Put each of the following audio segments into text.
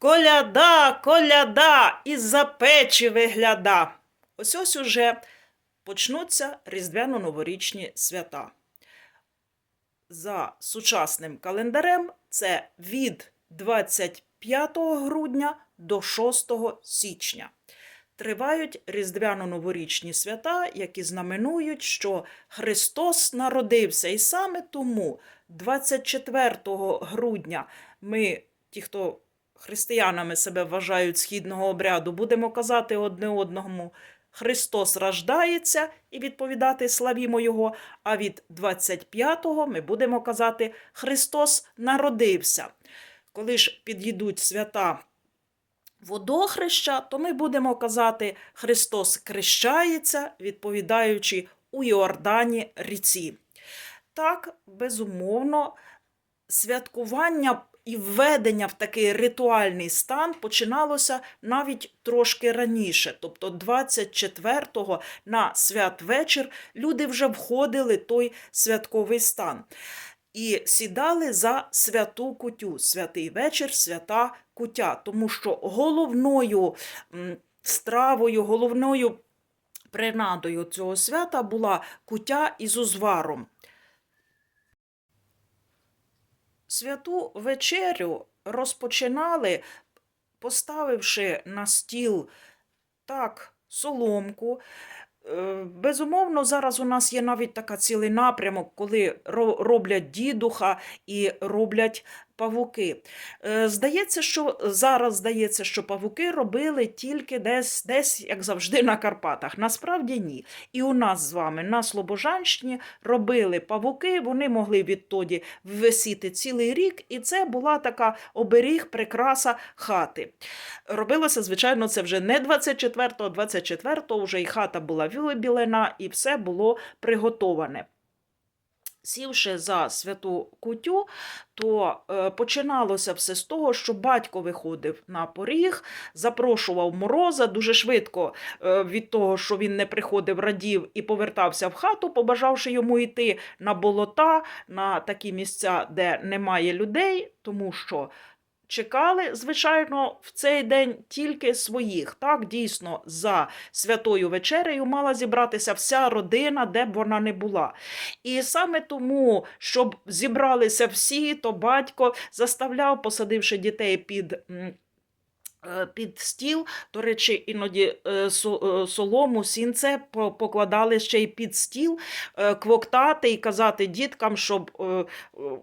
Коляда, коляда, із-за печі вигляда. Ось ось уже почнуться різдвяно-новорічні свята. За сучасним календарем це від 25 грудня до 6 січня. Тривають різдвяно-новорічні свята, які знаменують, що Христос народився. І саме тому 24 грудня ми, ті, хто християнами себе вважають східного обряду, будемо казати одне одному Христос рождається і відповідати славімо Його. А від 25-го ми будемо казати Христос народився. Коли ж підійдуть свята водохреща, то ми будемо казати Христос крещається, відповідаючи у Йордані ріці. Так, безумовно, святкування і введення в такий ритуальний стан починалося навіть трошки раніше. Тобто 24-го на святвечір люди вже входили той святковий стан. І сідали за святу кутю, святий вечір, свята кутя, тому що головною стравою, головною принадою цього свята була кутя із узваром. Святу вечерю розпочинали, поставивши на стіл так соломку. Е, Безумовно, зараз у нас є навіть така цілий напрямок, коли роблять дідуха і роблять павуки. Е, Здається, що зараз здається, що павуки робили тільки десь, десь, як завжди, на Карпатах. Насправді ні. І у нас з вами на Слобожанщині робили павуки, вони могли відтоді висіти цілий рік, і це була така оберіг, прикраса хати. Робилося, звичайно, це вже не 24-го, 24-го вже і хата була вибілена, і все було приготоване. Сівши за святу кутю, то е, починалося все з того, що батько виходив на поріг, запрошував мороза дуже швидко е, від того, що він не приходив, радів і повертався в хату, побажавши йому йти на болота, на такі місця, де немає людей, тому що чекали, звичайно, в цей день тільки своїх. Так, дійсно, за святою вечерею мала зібратися вся родина, де б вона не була. І саме тому, щоб зібралися всі, то батько заставляв, посадивши дітей під. Е, Під стіл, до речі, іноді е, е, солому, сінце покладали ще й під стіл, квоктати і казати діткам, щоб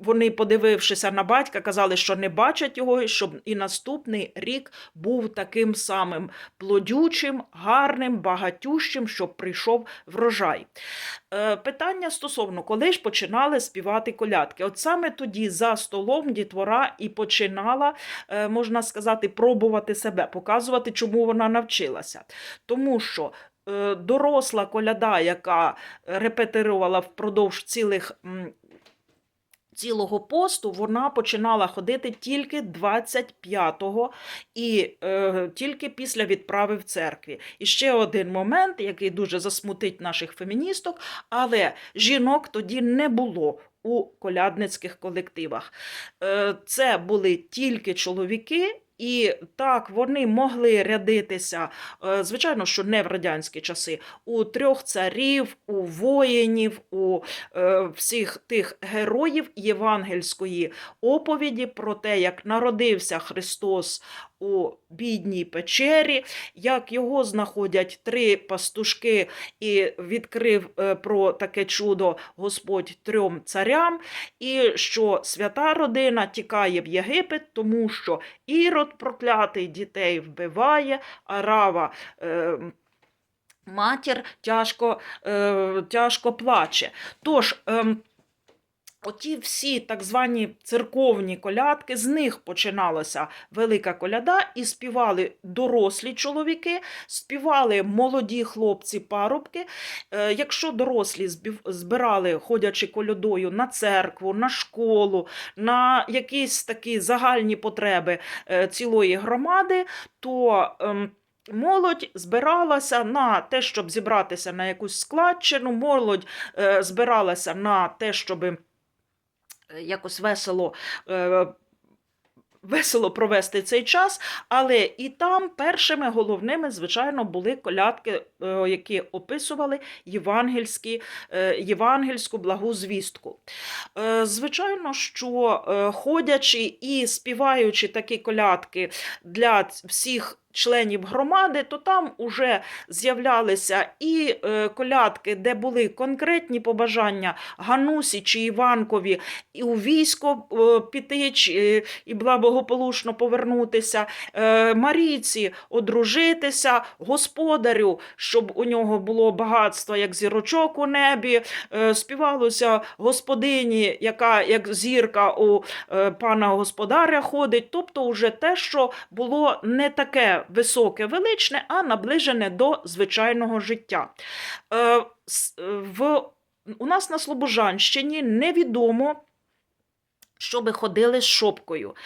вони, подивившися на батька, казали, що не бачать його, щоб і наступний рік був таким самим плодючим, гарним, багатющим, щоб прийшов врожай. Питання стосовно, коли ж починали співати колядки. От саме тоді за столом дітвора і починала, можна сказати, пробувати себе, показувати, чому вона навчилася. Тому що е, доросла коляда, яка репетирувала впродовж цілих. Цілого посту вона починала ходити тільки 25-го і е, тільки після відправи в церкві. І ще один момент, який дуже засмутить наших феміністок, але жінок тоді не було у колядницьких колективах. Е, Це були тільки чоловіки. І так вони могли рядитися, е, звичайно, що не в радянські часи, у трьох царів, у воїнів, у е, всіх тих героїв євангельської оповіді про те, як народився Христос у бідній печері, як його знаходять три пастушки і відкрив е, про таке чудо Господь трьом царям, і що свята родина тікає в Єгипет, тому що Ірод проклятий дітей вбиває, а рава. Е, Матір тяжко, е, тяжко плаче. Тож, ем, оті всі так звані церковні колядки, з них починалася велика коляда, і співали дорослі чоловіки, співали молоді хлопці-парубки. Е, якщо дорослі збирали, ходячи колядою на церкву, на школу, на якісь такі загальні потреби е, цілої громади, то. ем, Молодь збиралася на те, щоб зібратися на якусь складчину, молодь е, збиралася на те, щоб якось весело е, весело провести цей час, але і там першими головними, звичайно, були колядки, е, які описували євангельські, е, євангельську благу звістку. Е, Звичайно, що е, ходячи і співаючи такі колядки для всіх членів громади, то там уже з'являлися і е, колядки, де були конкретні побажання Ганусі чи Іванкові і у військо е, піти чи, і благополучно повернутися, е, Марійці одружитися, господарю, щоб у нього було багатство, як зірочок у небі, е, співалося господині, яка як зірка у е, пана господаря ходить. Тобто, вже те, що було не таке високе, величне, а наближене до звичайного життя. Е, В, у нас на Слобожанщині невідомо, щоби ходили з шопкою.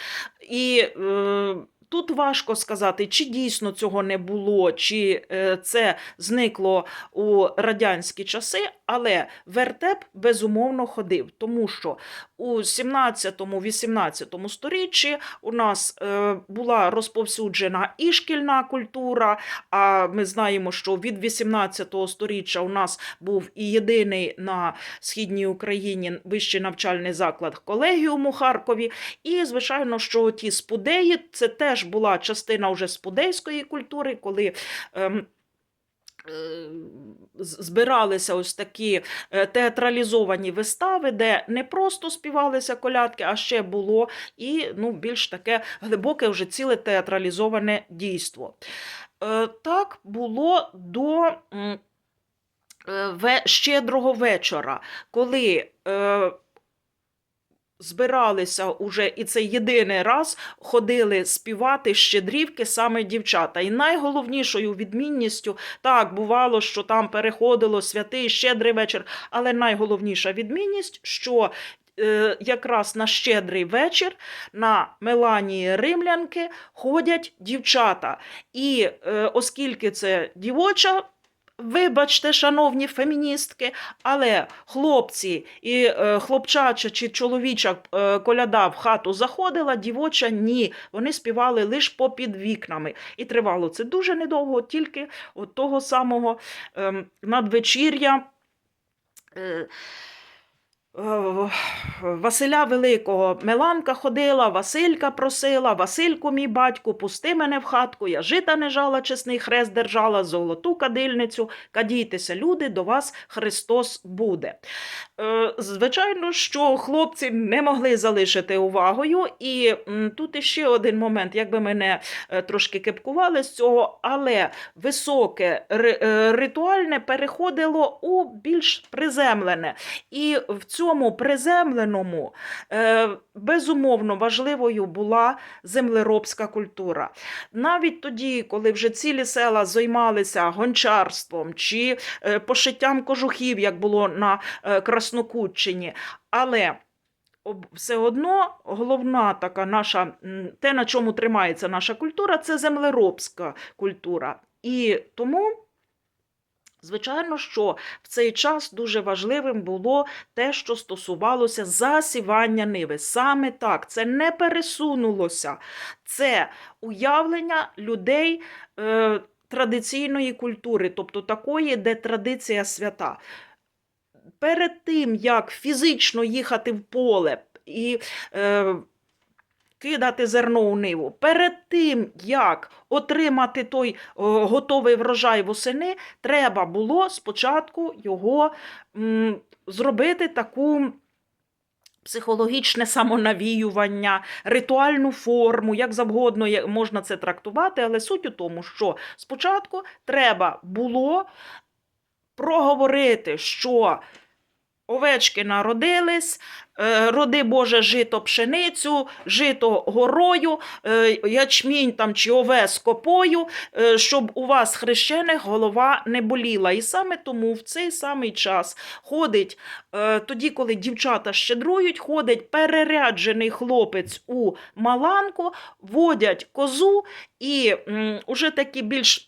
І е, тут важко сказати, чи дійсно цього не було, чи е, це зникло у радянські часи, але вертеп безумовно ходив, тому що у 17-18 сторіччі у нас е, була розповсюджена і шкільна культура. А ми знаємо, що від 18 сторіччя у нас був і єдиний на східній Україні вищий навчальний заклад колегіум у Харкові. І, звичайно, що ті спудеї це теж була частина вже спудейської культури, коли. Ем, е, Збиралися ось такі е, театралізовані вистави, де не просто співалися колядки, а ще було і ну, більш таке глибоке, вже ціле театралізоване дійство. Е, Так було до щедрого вечора, коли збиралися уже, і це єдиний раз ходили співати щедрівки саме дівчата. І найголовнішою відмінністю, так, бувало, що там переходило святий щедрий вечір, але найголовніша відмінність, що е, якраз на щедрий вечір на Меланії Римлянки ходять дівчата. І е, оскільки це дівоча. Вибачте, шановні феміністки, але хлопці і е, хлопчача чи чоловіча е, коляда в хату заходила, дівоча ні. Вони співали лише попід вікнами. І тривало це дуже недовго, тільки от того самого е, надвечір'я. Е, Василя Великого Меланка ходила, Василька просила, Васильку, мій батьку, пусти мене в хатку, я жита не жала, чесний хрест держала, золоту кадильницю, кадійтеся, люди, до вас Христос буде. Е, Звичайно, що хлопці не могли залишити увагою, і тут іще один момент, якби мене е, трошки кепкували з цього, але високе е, ритуальне переходило у більш приземлене. І в цьому приземленому е, безумовно важливою була землеробська культура. Навіть тоді, коли вже цілі села займалися гончарством чи е, пошиттям кожухів, як було на е, Краснокутчині, але все одно головна така наша, те, на чому тримається наша культура, це землеробська культура. І тому. Звичайно, що в цей час дуже важливим було те, що стосувалося засівання ниви. Саме так, це не пересунулося. Це уявлення людей е, традиційної культури, тобто такої, де традиція свята. Перед тим, як фізично їхати в поле і е, кидати зерно у ниву, перед тим, як отримати той о, готовий врожай восени, треба було спочатку його м, зробити таку. Психологічне самонавіювання, ритуальну форму, як завгодно можна це трактувати, але суть у тому, що спочатку треба було проговорити, що овечки народились, е, роди Боже жито пшеницю, жито горою, е, ячмінь там чи овес копою, е, щоб у вас хрещених голова не боліла. І саме тому в цей самий час ходить, тоді, коли дівчата щедрують, ходить переряджений хлопець у маланку, водять козу і м, уже такі більш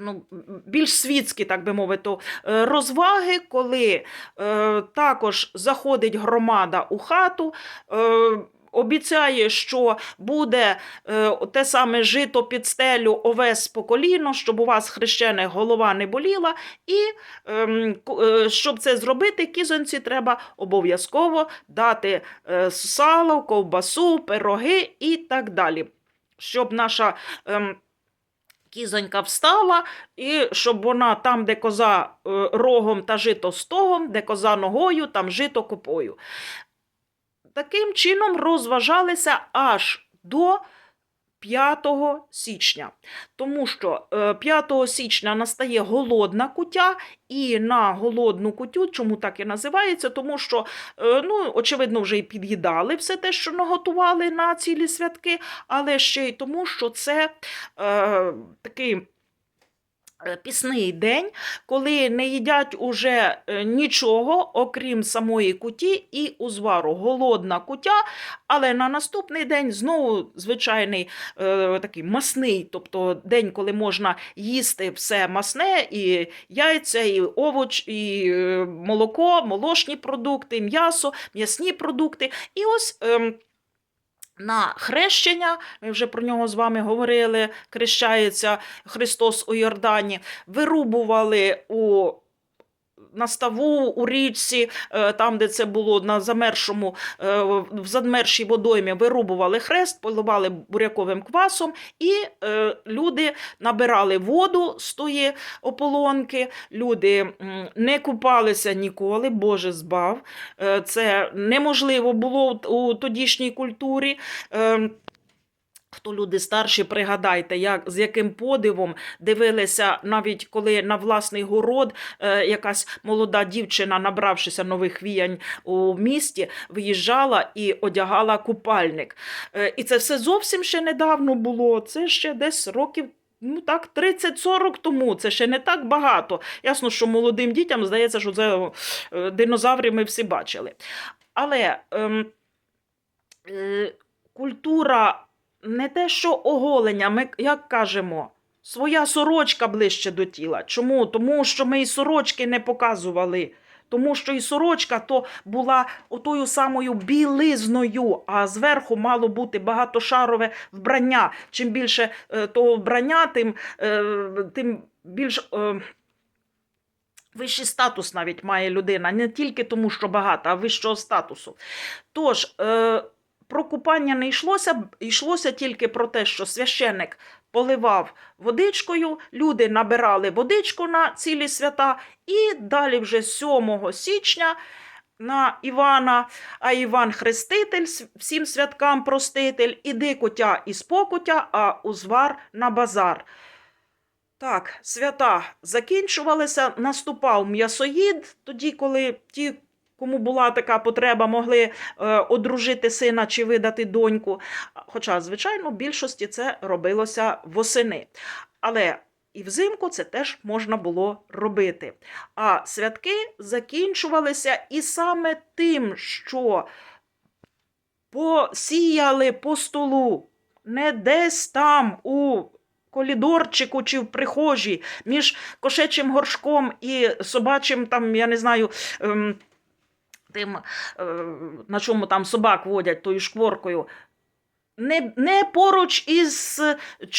ну, більш світські, так би мовити, е, розваги, коли е, також заходить громада у хату. Е, обіцяє, що буде е, те саме жито під стелю овес по коліно, щоб у вас хрещене голова не боліла. І ку- е, щоб це зробити, кізонці треба обов'язково дати е, сало, ковбасу, пироги і так далі. Щоб наша ем, кізонька встала, і щоб вона там, де коза е, рогом та жито стогом, де коза ногою, там жито купою. Таким чином розважалися аж до 5 січня. Тому що е, 5 січня настає голодна кутя, і на голодну кутю, чому так і називається? Тому що, е, ну, очевидно, вже і під'їдали все те, що наготували на цілі святки, але ще й тому, що це е, такий. Е, Пісний день, коли не їдять уже е, нічого, окрім самої куті і узвару. Голодна кутя, але на наступний день знову звичайний е, такий масний, тобто день, коли можна їсти все масне, і яйця, і овоч, і е, молоко, молочні продукти, м'ясо, м'ясні продукти. І ось. ем, на хрещення, ми вже про нього з вами говорили, хрещається Христос у Йордані, вирубували у на ставу, у річці, е, там, де це було на замершому, е, в задмершій водоймі, вирубували хрест, поливали буряковим квасом, і е, люди набирали воду з тої ополонки, люди не купалися ніколи, Боже збав. Це неможливо було у тодішній культурі. Е, Хто люди старші, пригадайте, як, з яким подивом дивилися, навіть коли на власний город е, якась молода дівчина, набравшися нових віянь у місті, виїжджала і одягала купальник. Е, і це все зовсім ще недавно було. Це ще десь років. Ну так, 30-40 тому, це ще не так багато. Ясно, що молодим дітям здається, що це е, динозаврів ми всі бачили. Але ем, е, культура не те, що оголення, ми як кажемо, своя сорочка ближче до тіла. Чому? Тому що ми і сорочки не показували. Тому що і сорочка то була отою самою білизною, а зверху мало бути багатошарове вбрання. Чим більше е, того вбрання, тим, е, тим більш. Е, Вищий статус навіть має людина, не тільки тому, що багата, а вищого статусу. Тож, е, про купання не йшлося, йшлося тільки про те, що священник поливав водичкою, люди набирали водичку на цілі свята, і далі вже 7 січня на Івана, а Іван Хреститель, всім святкам проститель, іди котя і спокутя, а узвар на базар. Так, свята закінчувалися, наступав м'ясоїд, тоді, коли ті, кому була така потреба, могли е, одружити сина чи видати доньку. Хоча, звичайно, в більшості це робилося восени. Але і взимку це теж можна було робити. А святки закінчувалися і саме тим, що посіяли по столу, не десь там у колідорчику чи в прихожій, між кошечим горшком і собачим, там, я не знаю, ем, тим, е, на чому там собак водять тою шкворкою. Не, не поруч із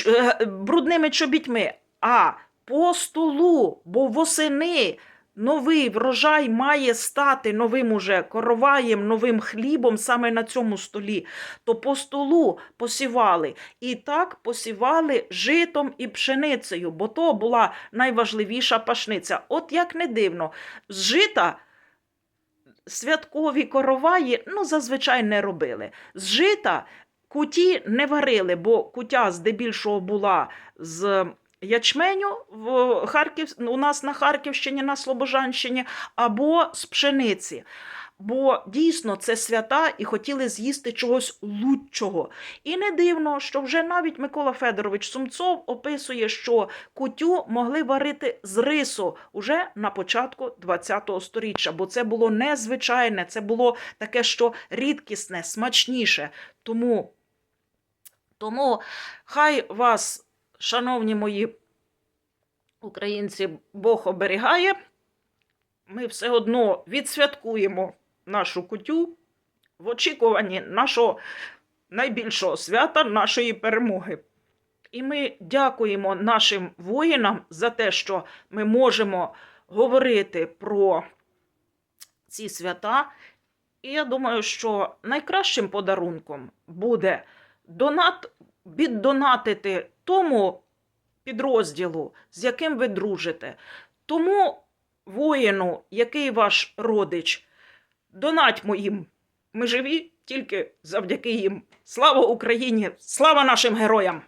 е, брудними чобітьми, а по столу, бо восени новий врожай має стати новим уже короваєм, новим хлібом саме на цьому столі. То по столу посівали. І так посівали житом і пшеницею, бо то була найважливіша пашниця. От як не дивно, з жита святкові короваї ну, зазвичай не робили. З жита куті не варили, бо кутя здебільшого була з ячменю в Харків, у нас на Харківщині, на Слобожанщині, або з пшениці. Бо дійсно це свята і хотіли з'їсти чогось лучшого. І не дивно, що вже навіть Микола Федорович Сумцов описує, що кутю могли варити з рису уже на початку ХХ століття, бо це було незвичайне, це було таке, що рідкісне, смачніше. Тому, тому хай вас, шановні мої українці, Бог оберігає. Ми все одно відсвяткуємо нашу кутю, в очікуванні нашого найбільшого свята, нашої перемоги. І ми дякуємо нашим воїнам за те, що ми можемо говорити про ці свята. І я думаю, що найкращим подарунком буде донат, віддонатити тому підрозділу, з яким ви дружите, тому воїну, який ваш родич. Донатьмо їм. Ми живі тільки завдяки їм. Слава Україні! Слава нашим героям!